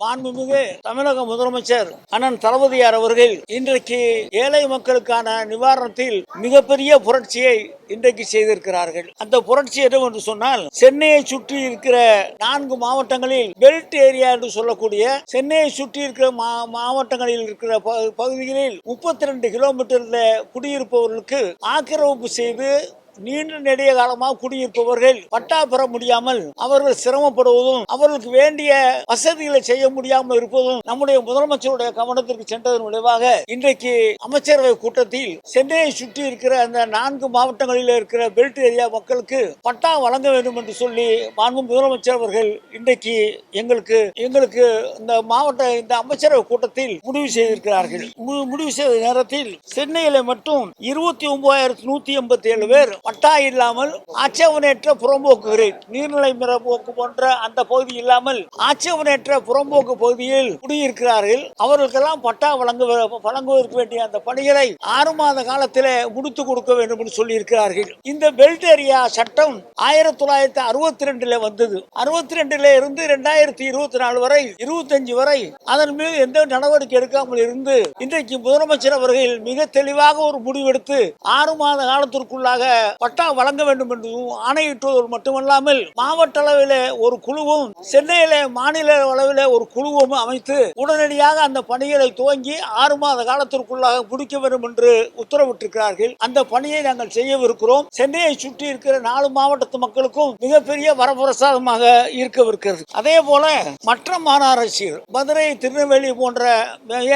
மாண்புமிகு தமிழக முதலமைச்சர் அண்ணன் தளபதியார் அவர்கள் இன்றைக்கு ஏழை மக்களுக்கான நிவாரணத்தில் மிகப்பெரிய புரட்சியை இன்றைக்கு செய்திருக்கிறார்கள். அந்த புரட்சி என்று சொன்னால் சென்னையை சுற்றி இருக்கிற நான்கு மாவட்டங்களில் பெல்ட் ஏரியா என்று சொல்லக்கூடிய சென்னையை சுற்றி இருக்கிற மா- மாவட்டங்களில் இருக்கிற ப- பகுதிகளில் முப்பத்தி ரெண்டு கிலோமீட்டர்ல குடியிருப்பவர்களுக்கு ஆக்கிரமிப்பு செய்து நீண்ட நெடிய காலமாக குடியிருப்பவர்கள் பட்டா பெற முடியாமல் அவர்கள் சிரமப்படுவதும் அவர்களுக்கு வேண்டிய வசதிகளை செய்ய முடியாமல் இருப்பதும் நம்முடைய முதலமைச்சருடைய கவனத்திற்கு சென்றதன் விளைவாக இன்றைக்கு அமைச்சரவை கூட்டத்தில் சென்னையை சுற்றி இருக்கிற அந்த நான்கு மாவட்டங்களில் இருக்கிற பெல்ட் ஏரியா மக்களுக்கு பட்டா வழங்க வேண்டும் என்று சொல்லி மாண்பு முதலமைச்சர் அவர்கள் இன்றைக்கு எங்களுக்கு எங்களுக்கு இந்த மாவட்ட இந்த அமைச்சரவை கூட்டத்தில் முடிவு செய்திருக்கிறார்கள். மு- முடிவு செய்த நேரத்தில் சென்னையில மட்டும் இருபத்தி ஒன்பதாயிரத்தி நூத்தி எண்பத்தி ஏழு பேர் பட்டா இல்லாமல் ஆட்சேபனையற்ற புறம்போக்குகிறேன் நீர்நிலை மிர போக்கு போன்ற அந்த பகுதி இல்லாமல் ஆட்சேபனையற்ற புறம்போக்கு பகுதியில் குடியிருக்கிறார்கள். அவர்களுக்கெல்லாம் பட்டா வழங்க வழங்குவதற்கு வேண்டிய அந்த பணிகளை ஆறு மாத காலத்தில் முடித்து கொடுக்க வேண்டும் என்று சொல்லி இருக்கிறார்கள் இந்த பெல்ட் ஏரியா சட்டம் ஆயிரத்தி தொள்ளாயிரத்தி அறுபத்தி ரெண்டுல வந்தது. அறுபத்தி ரெண்டுல இருந்து ரெண்டாயிரத்தி இருபத்தி நாலு வரை இருபத்தஞ்சு வரை அதன் மீது எந்த நடவடிக்கை எடுக்காமல் இருந்து இன்றைக்கு முதலமைச்சர் அவர்கள் மிக தெளிவாக ஒரு முடிவெடுத்து ஆறு மாத காலத்திற்குள்ளாக பட்டா வழங்க வேண்டும் என்று ஆணையிட்டுவதோடு மட்டுமல்லாமல் மாவட்ட அளவில் ஒரு குழுவும் சென்னையில மாநில அளவில் ஒரு குழுவும் அமைத்து உடனடியாக அந்த பணிகளை துவங்கி ஆறு மாத காலத்திற்குள்ளாக முடிக்க வேண்டும் என்று உத்தரவிட்டிருக்கிறார்கள். அந்த பணியை நாங்கள் செய்யவிருக்கிறோம். சென்னையை சுற்றி இருக்கிற நாலு மாவட்டத்து மக்களுக்கும் மிகப்பெரிய வரப்பிரசாதமாக இருக்கவிருக்கிறது. அதே போல மற்ற மாநகராட்சிகள் மதுரை திருநெல்வேலி போன்ற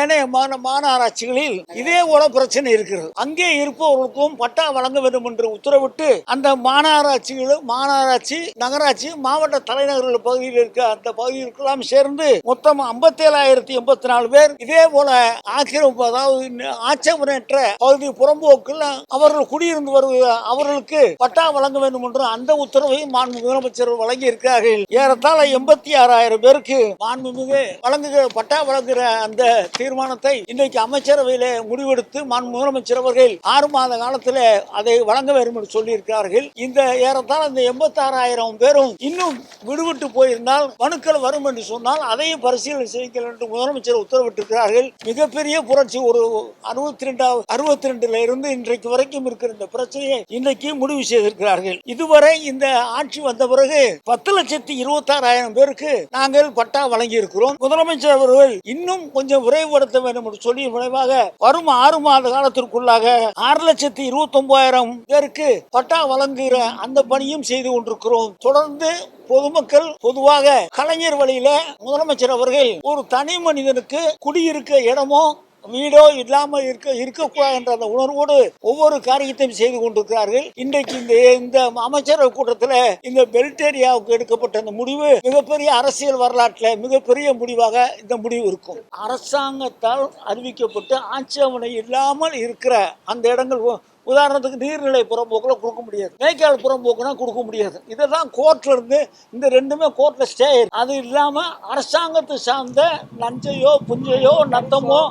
ஏனைய மாநகராட்சிகளில் இதே போல பிரச்சனை இருக்கிறது. அங்கே இருப்பவர்களுக்கும் பட்டா வழங்க வேண்டும் என்று உத்தரவிட்டு அந்த மாநகராட்சிகளும் மாநகராட்சி நகராட்சி மாவட்ட தலைநகர்கள் பகுதியில் இருக்க அந்த பகுதிகளுக்கெல்லாம் சேர்ந்து மொத்தம் ஐம்பத்தி ஏழாயிரத்தி எண்பத்தி நாலு பேர் இதே போல ஆக்கிரமிப்பு அதாவது ந- ஆட்சேபனையற்ற பகுதி புறம்போக்கில் அவர்கள் குடியிருந்து வருவது அவர்களுக்கு பட்டா வழங்க வேண்டும் என்று அந்த உத்தரவையும் மாண்பு முதலமைச்சர் வழங்கி இருக்கிறார்கள் ஏறத்தாழ எண்பத்தி ஆறாயிரம் பேருக்கு மாண்புமிகு வழங்குகிற பட்டா வழங்குகிற அந்த தீர்மானத்தை இன்றைக்கு அமைச்சரவையில முடிவெடுத்து மாண்பு முதலமைச்சர் அவர்கள் ஆறு மாத காலத்தில் அதை வழங்க வேண்டும் என்று சொல்லியிருக்கிறார்கள். இந்த ஏறத்தால் அந்த எண்பத்தாறாயிரம் பேரும் இன்னும் விடுவிட்டு போயிருந்தால் மனுக்கள் வரும் என்று சொன்னால் அதையும் பரிசீலனை செய்யுங்கள் என்று முதலமைச்சர் உத்தரவிட்டிருக்கிறார்கள். மிகப்பெரிய புரட்சி ஒரு அறுபத்தி ரெண்டாவது அறுபத்தி ரெண்டுல இருந்து இன்றைக்கு வரைக்கும் இருக்கிற இந்த பிரச்சனையை இன்றைக்கு முடிவு செய்திருக்கிறார்கள். இதுவரை இந்த ஆட்சி வந்த பிறகு பத்து லட்சத்தி இருபத்தாறாயிரம் பேருக்கு நாங்கள் பட்டா வழங்கி இருக்கிறோம் முதலமைச்சர் அவர்கள் இன்னும் கொஞ்சம் விரைவுபடுத்த வேண்டும் என்று சொல்லி விளைவாக வரும் ஆறு மாத காலத்திற்குள்ளாக ஆறு லட்சத்தி இருபத்தி ஒன்பதாயிரம் பேருக்கு பட்டா வழங்குகிற அந்த பணியும் செய்து கொண்டிருக்கிறோம். தொடர்ந்து பொதுமக்கள் பொதுவாக கலைஞர் வழியில முதலமைச்சர் அவர்கள் ஒரு தனி மனிதனுக்கு குடியிருக்க இடமோ வீடோ இல்லாம இருக்க இருக்கக்கூடாது என்ற அந்த உணர்வோடு ஒவ்வொரு காரியத்தையும் செய்து கொண்டிருக்கிறார்கள். இன்றைக்கு இந்த இந்த அமைச்சரவை கூட்டத்தில் இந்த பெல்ட் ஏரியாவுக்கு எடுக்கப்பட்ட அந்த முடிவு மிகப்பெரிய அரசியல் வரலாற்றில் மிகப்பெரிய முடிவாக இந்த முடிவு இருக்கும். அரசாங்கத்தால் அறிவிக்கப்பட்டு ஆட்சேபனை இல்லாமல் இருக்கிற அந்த இடங்கள் உதாரணத்துக்கு நீர்நிலை புறம்போக்கில் கொடுக்க முடியாது. மேய்க்கால் புறம்போக்குனா கொடுக்க முடியாது. இதெல்லாம் கோர்ட்ல இருந்து இந்த ரெண்டுமே கோர்ட்ல ஸ்டே அது இல்லாம அரசாங்கத்தை சார்ந்த நஞ்சையோ புஞ்சையோ நத்தமோ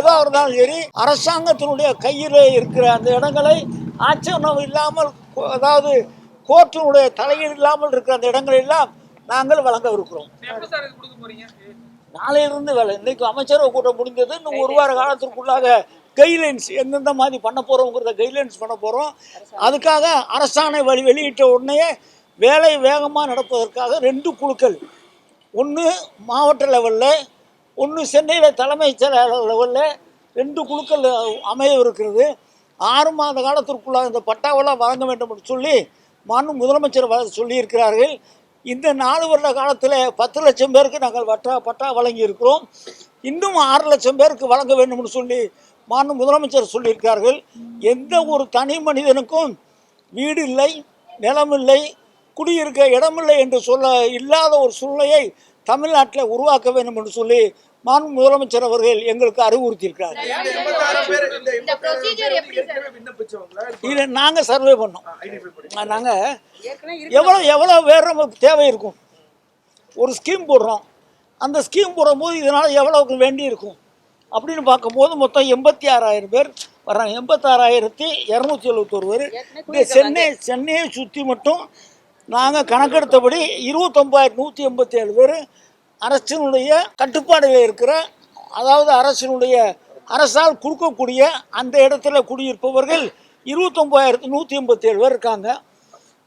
ஏதோ இருந்தாலும் சரி அரசாங்கத்தினுடைய கையில் இருக்கிற அந்த இடங்களை ஆட்சேபனம் இல்லாமல் அதாவது கோர்ட்டினுடைய தலையீடு இல்லாமல் இருக்கிற அந்த இடங்கள் எல்லாம் நாங்கள் வழங்க போறீங்க? நாளையிலிருந்து வேலை. இன்னைக்கு அமைச்சரவை கூட்டம் முடிந்தது. இன்னும் ஒரு வார காலத்திற்குள்ளாக கைட்லைன்ஸ் எந்தெந்த மாதிரி பண்ண போகிறோங்கிறத கைட்லைன்ஸ் பண்ண போகிறோம் அதுக்காக அரசாணை வழி வெளியிட்ட உடனே வேலை வேகமாக நடப்பதற்காக ரெண்டு குழுக்கள். ஒன்று மாவட்ட லெவலில் ஒன்று சென்னையில் தலைமைச் செயலாளர் லெவலில் ரெண்டு குழுக்கள் அமையவிருக்கிறது ஆறு மாத காலத்திற்குள்ளாக இந்த பட்டாவெல்லாம் வழங்க வேண்டும் என்று சொல்லி மாண்பு முதலமைச்சர் சொல்லியிருக்கிறார்கள். இந்த நாலு வருட காலத்தில் பத்து லட்சம் பேருக்கு நாங்கள் பட்டா பட்டா வழங்கி இருக்கிறோம் இன்னும் ஆறு லட்சம் பேருக்கு வழங்க வேண்டும்னு சொல்லி மாண்பு முதலமைச்சர் சொல்லியிருக்கார்கள் எந்த ஒரு தனி மனிதனுக்கும் வீடு இல்லை நிலம் இல்லை குடியிருக்க இடமில்லை என்று சொல்ல இல்லாத ஒரு சூழ்நிலையை தமிழ்நாட்டில் உருவாக்க வேண்டும் என்று சொல்லி மாண்பு முதலமைச்சர் அவர்கள் எங்களுக்கு அறிவுறுத்தியிருக்கிறார். இதை நாங்கள் சர்வே பண்ணோம். நாங்கள் எவ்வளோ எவ்வளோ பேர் நமக்கு தேவை இருக்கும்? ஒரு ஸ்கீம் போடுறோம். அந்த ஸ்கீம் போடும்போது இதனால் எவ்வளோக்கு வேண்டி இருக்கும்? அப்படின்னு பார்க்கும்போது மொத்தம் எண்பத்தி ஆறாயிரம் பேர் வர்றாங்க. எண்பத்தாறாயிரத்தி இரநூத்தி எழுபத்தொரு பேர். இந்த சென்னை சென்னையை சுற்றி மட்டும் நாங்கள் கணக்கெடுத்தபடி இருபத்தொம்பதாயிரத்தி நூற்றி எண்பத்தி ஏழு பேர் அரசினுடைய கட்டுப்பாடுகள் இருக்கிற அதாவது அரசினுடைய அரசால் கொடுக்கக்கூடிய அந்த இடத்துல குடியிருப்பவர்கள் இருபத்தொம்போதாயிரத்து நூற்றி எண்பத்தி ஏழு பேர் இருக்காங்க.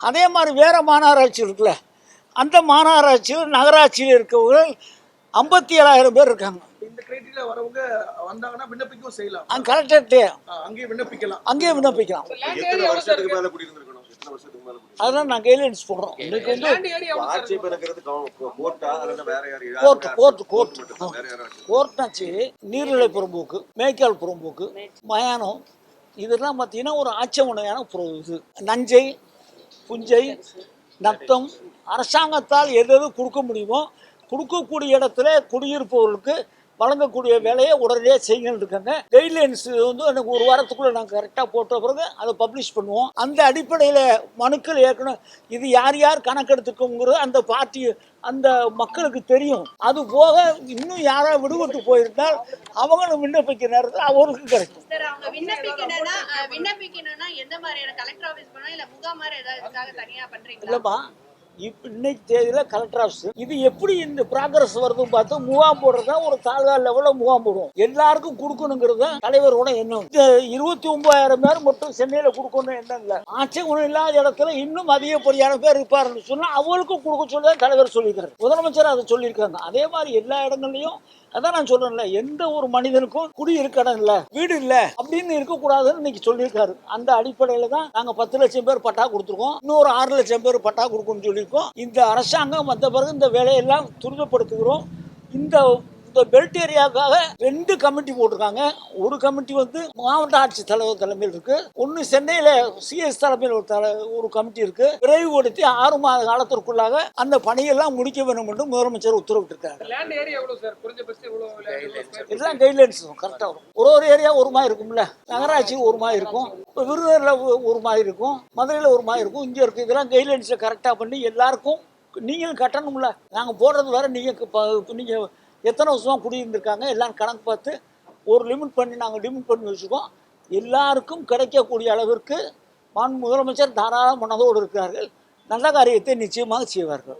அதே மாதிரி வேறு மாநகராட்சி இருக்குல்ல அந்த மாநகராட்சியில் நகராட்சியில் இருக்கவர்கள் ஐம்பத்தி ஏழாயிரம் பேர் இருக்காங்க. இந்த கிரைட்டீரியா வரவங்க வந்தாங்கன்னா விண்ணப்பிக்கவும் செய்யலாம். அங்கே கலெக்டர்கிட்டே ஆ, அங்கேயே விண்ணப்பிக்கலாம். அங்கேயே விண்ணப்பிக்கலாம். எத்தனை வருஷத்துக்கு மேல குடியிருந்திருக்கணும்? எத்தனை வருஷத்துக்கு மேல குடி அதெல்லாம் நான் கைட்லைன்ஸ் போடுறோம். இன்னைக்கு வந்து ஆட்சேபம் இருக்கிறது கோர்ட்டா அல்லது வேற யாரு கோர்ட் கோர்ட் கோர்ட் கோர்ட்னாச்சு நீர்நிலை புறம்போக்கு மேய்க்கால் புறம்போக்கு மயானம். இதெல்லாம் பார்த்தீங்கன்னா ஒரு ஆட்சேபனையான இது. நஞ்சை புஞ்சை நத்தம் அரசாங்கத்தால் எது எது கொடுக்க முடியுமோ கொடுக்கக்கூடிய இடத்துல குடியிருப்பவர்களுக்கு வழங்கக்கூடிய வேலையை உடனடியாக செய்யுங்கன்னு இருக்காங்க. கைட்லைன்ஸ் வந்து எனக்கு ஒரு வாரத்துக்குள்ளே நாங்கள் கரெக்டாக போட்ட பிறகு அதை பப்ளிஷ் பண்ணுவோம். அந்த அடிப்படையில் மனுக்கள் ஏற்கனவே இது யார் யார் கணக்கெடுத்துக்கோங்கிறது அந்த பார்ட்டி அந்த மக்களுக்கு தெரியும். அது போக இன்னும் யாராவது விடுபட்டு போயிருந்தால் அவங்களும் விண்ணப்பிக்கிற நேரத்தில் அவருக்கு கிடைக்கும் விண்ணப்பிக்கணும்னா அஹ், விண்ணப்பிக்கணும்னா எந்த மாதிரியான கலெக்டர் ஆபீஸ் போனா இல்ல முகாம் மாதிரி ஏதாவது இதுக்காக தனியா பண்றீங்களா? இல்லைம்மா இப்போ இன்னைக்கு தேதியில் கலெக்டர் ஆஃபீஸ் இது எப்படி இந்த ப்ராக்ரஸ் வருதுன்னு பார்த்து முகாம் போடுறது தான் ஒரு தாலுகா லெவலில் முகாம் போடுவோம். எல்லாருக்கும் கொடுக்கணுங்கிறது தான் தலைவரோட எண்ணம். இந்த இருபத்தி ஒன்பதாயிரம் பேர் மட்டும் சென்னையில் கொடுக்கணும் எண்ணம் இல்லை ஆட்சேபம் இல்லாத இடத்துல இன்னும் அதிகப்படியான பேர் இருப்பாருன்னு சொன்னால் அவங்களுக்கும் கொடுக்க சொல்லி தான் தலைவர் சொல்லியிருக்காரு முதலமைச்சர் அதை சொல்லியிருக்காங்க அதே மாதிரி எல்லா இடங்கள்லையும் அதான் நான் சொல்றேன்ல எந்த ஒரு மனிதனுக்கும் குடி இருக்க இல்ல வீடு இல்ல அப்படின்னு இருக்கக்கூடாதுன்னு இன்னைக்கு சொல்லியிருக்காரு. அந்த அடிப்படையில தான் நாங்க பத்து லட்சம் பேர் பட்டா கொடுத்துருக்கோம். இன்னொரு ஆறு லட்சம் பேர் பட்டா கொடுக்கணும்னு சொல்லியிருக்கோம். இந்த அரசாங்கம் வந்த பிறகு இந்த வேலையெல்லாம் துரிதப்படுத்துகிறோம். இந்த இந்த பெல்ட் ஏரியாவுக்காக ரெண்டு கமிட்டி போட்டிருக்காங்க. ஒரு கமிட்டி வந்து மாவட்ட ஆட்சித் தலைவர் தலைமையில் இருக்கு. ஒன்று சென்னையில் சிஎஸ் தலைமையில் ஒரு தலை ஒரு கமிட்டி இருக்கு. விரைவுபடுத்தி ஆறு மாத காலத்திற்குள்ளாக அந்த பணியெல்லாம் முடிக்க வேண்டும் என்று முதலமைச்சர் உத்தரவிட்டிருக்காங்க? எல்லாம் கைட்லைன்ஸ் கரெக்டாக வரும். ஒரு ஒரு ஏரியா ஒரு மாதிரி இருக்கும்ல. நகராட்சி ஒரு மாதிரி இருக்கும். இப்போ விருதுநகரில் ஒரு மாதிரி இருக்கும். மதுரையில் ஒரு மாதிரி இருக்கும். இங்கே இருக்குது இதெல்லாம் கைட்லைன்ஸை கரெக்டாக பண்ணி எல்லாருக்கும் நீங்களும் கட்டணும்ல. நாங்கள் போடுறது வேற நீங்கள் நீங்கள் எத்தனை வருஷமாக குடியிருந்திருக்காங்க எல்லாம் கணக்கு பார்த்து ஒரு லிமிட் பண்ணி நாங்கள் லிமிட் பண்ணி வச்சுருக்கோம். எல்லாருக்கும் கிடைக்கக்கூடிய அளவிற்கு மான் முதலமைச்சர் தாராள மனதோடு இருக்கிறார்கள். நல்ல காரியத்தை நிச்சயமாக செய்வார்கள்.